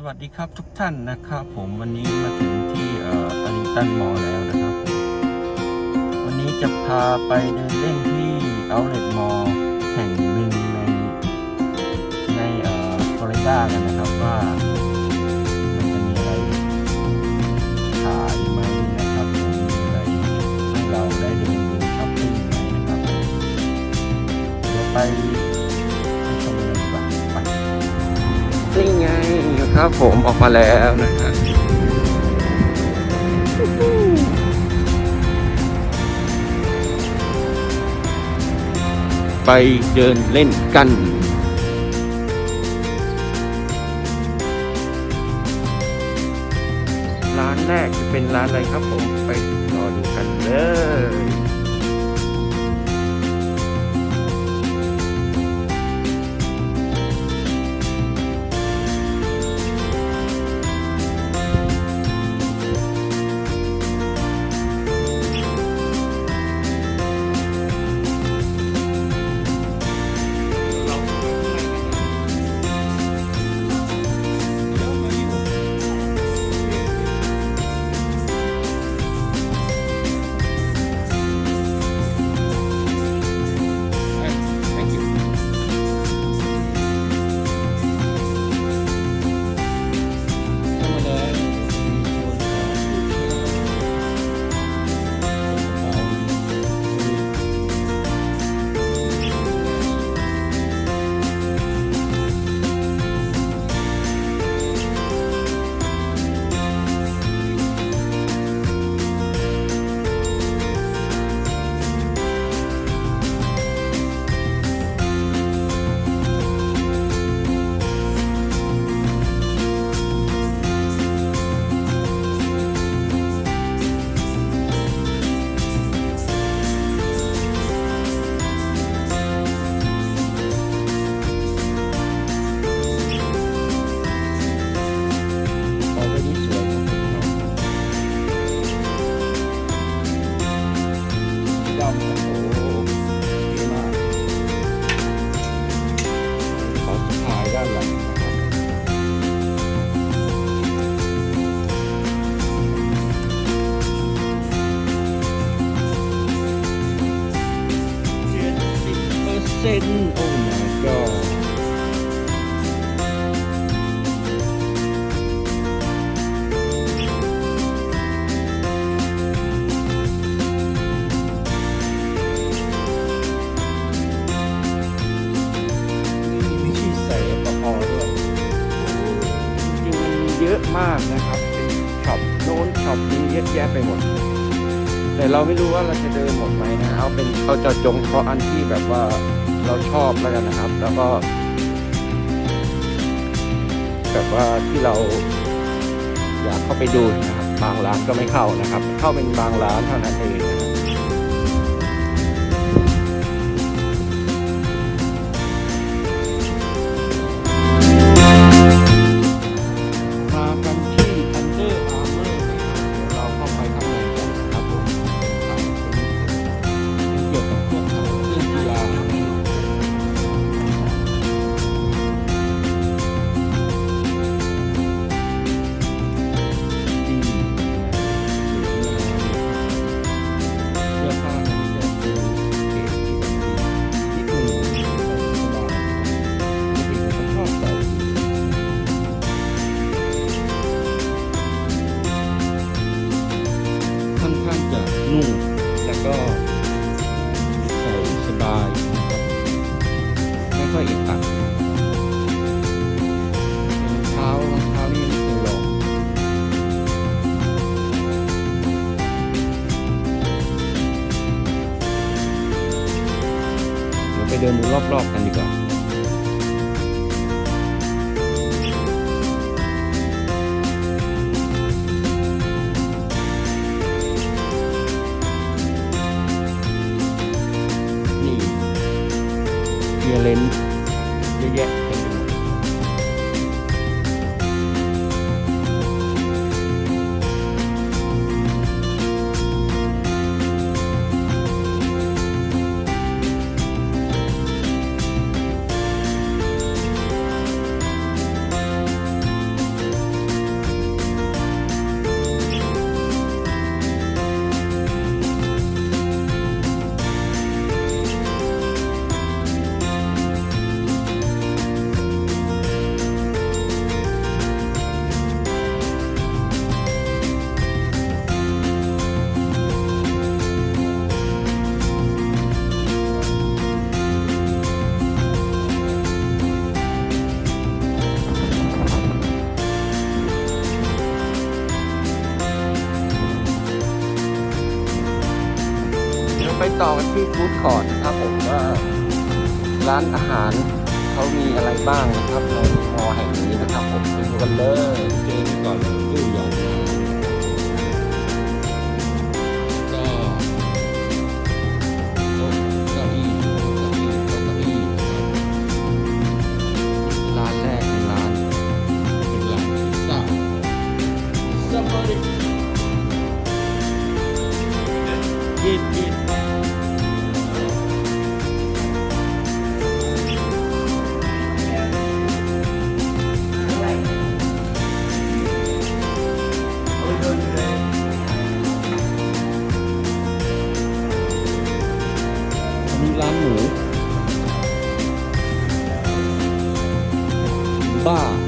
สวัสดีครับทุกท่านนะครับ ผมวันนี้มาถึงที่เอ่ออาริตันมอลแล้วนะครับ วันนี้จะพาไปเดินเล่นที่เอาเล t มอลแห่งหนึ่งในในเอ่อฟลอริดากันนะครับว่ามันจะมีอะไรขายไหมนะครับผมมีอะไรให้เราได้เดินดูช้อปปิ้งไหมนะครับเดี๋ยวไป ครับผมออกมาแล้วนะครับไปเดินเล่นกันร้านแรกจะเป็นร้านอะไรครับผมไปรอดูกันเลย มากนะครับเป็นช็อปโน้นช็อปนี้เยอะแยะไปหมด แต่เราไม่รู้ว่าเราจะเดินหมดไหมนะเอาเป็นเราจะจงเฉพาะอันที่แบบว่าเราชอบแล้วกันนะครับ แล้วก็ แบบว่าที่เราอยากเข้าไปดูนะครับบางร้านก็ไม่เข้านะครับ เข้าเป็นบางร้านเท่านั้นเองนะครับ นุ่มแล้วก็ใส่สบายนะครับไม่ค่อยอึดอัดเท้ารองเท้านี่ไม่เคยลองเดี๋ยวไปเดินดูรอบๆกันดีกว่า เทียเลนเยอะแยะ ร้านอาหารเขามีอะไรบ้างนะครับในมอแห่งนี้นะครับผมไปดูกันเลยเกมก่อนตู้ยอก 아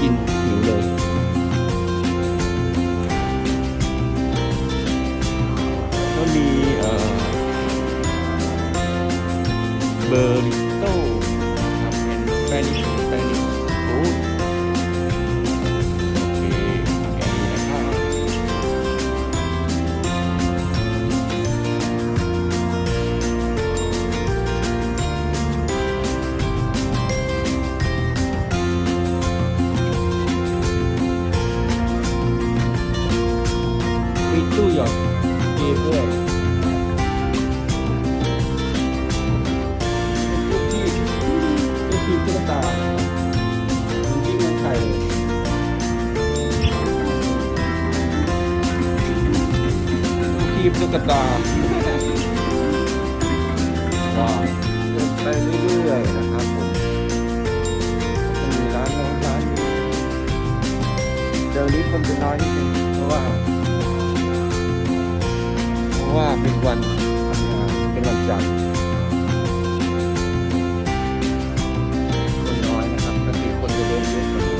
กินห ราะว่าเป็นวันเป็นวันจันทร์คนน้อยนะครับปกติคนจะเยอะเยอะกว่านี้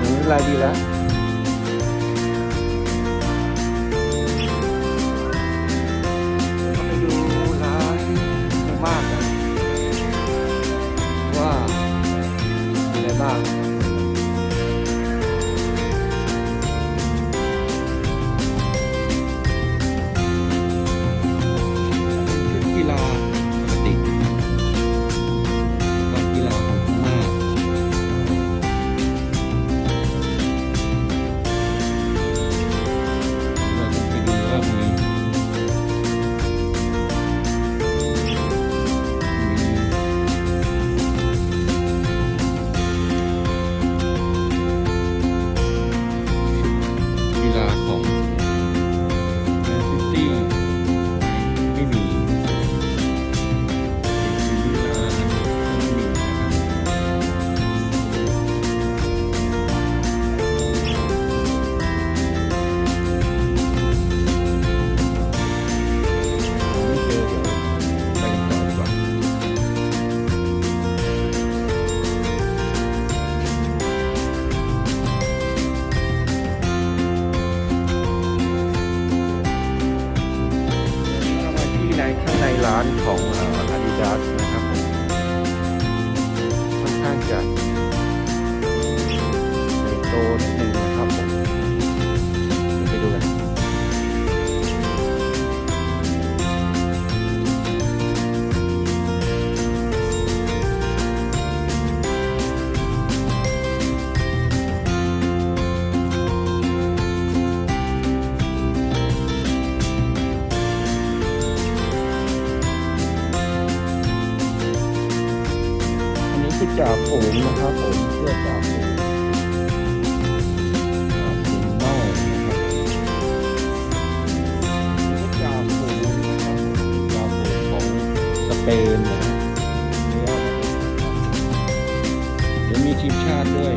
งั้นรายดีแล้ว ดิมเดี๋ยวมีทีมชาติด้วย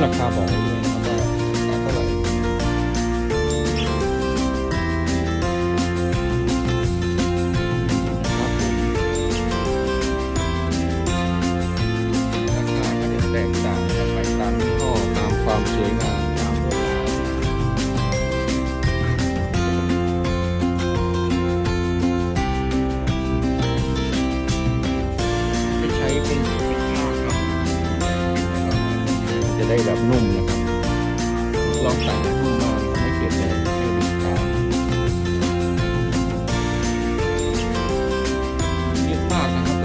那卡薄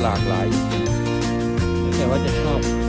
หลากหลายแล้แต่ว่าจะชอบ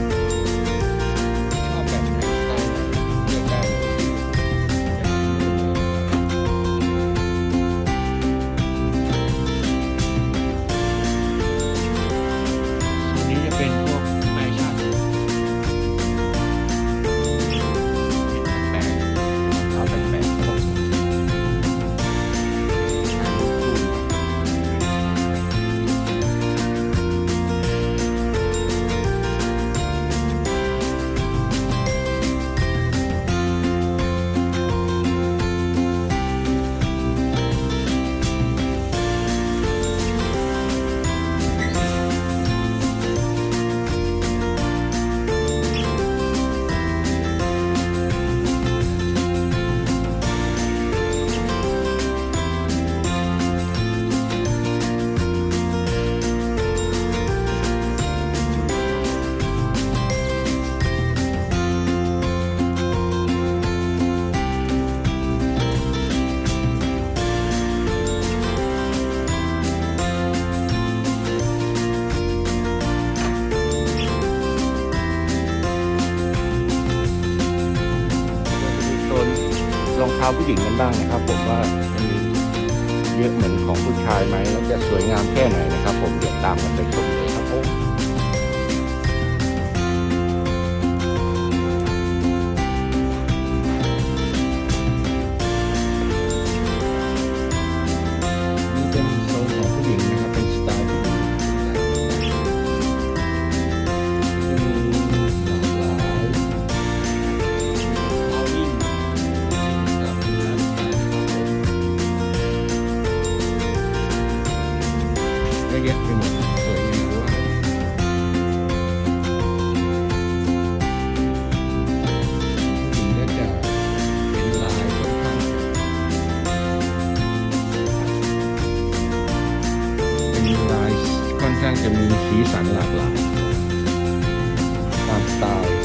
ผู้หญิงกันบ้างนะครับ ผมว่ามีเยอะเหมือนของผู้ชายไหมแล้วจะสวยงามแค่ไหนนะครับ ผมเดี๋ยวตามกันไปชมเลยครับผม สีสันหลากหลายตามสไตล์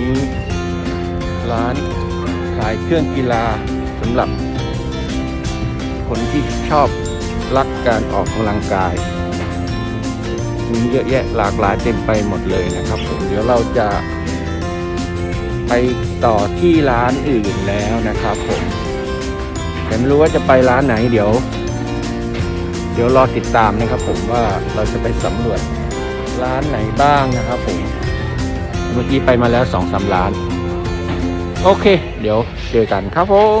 นี้ ร้านขายเครื่องกีฬาสำหรับ คนที่ชอบรักการออกกำลังกายมีเยอะแยะหลากหลายเต็มไปหมดเลยนะครับผมเดี๋ยวเราจะ ไปต่อที่ร้านอื่นแล้วนะครับผมแต่ไม่รู้ว่าจะไปร้านไหนเดี๋ยว เดี๋ยวรอติดตามนะครับผมว่าเราจะไปสำรวจร้านไหนบ้างนะครับผม เมื่อกี้ไปมาแล้วสองสามร้าน โอเค เดี๋ยวเจอกันครับผม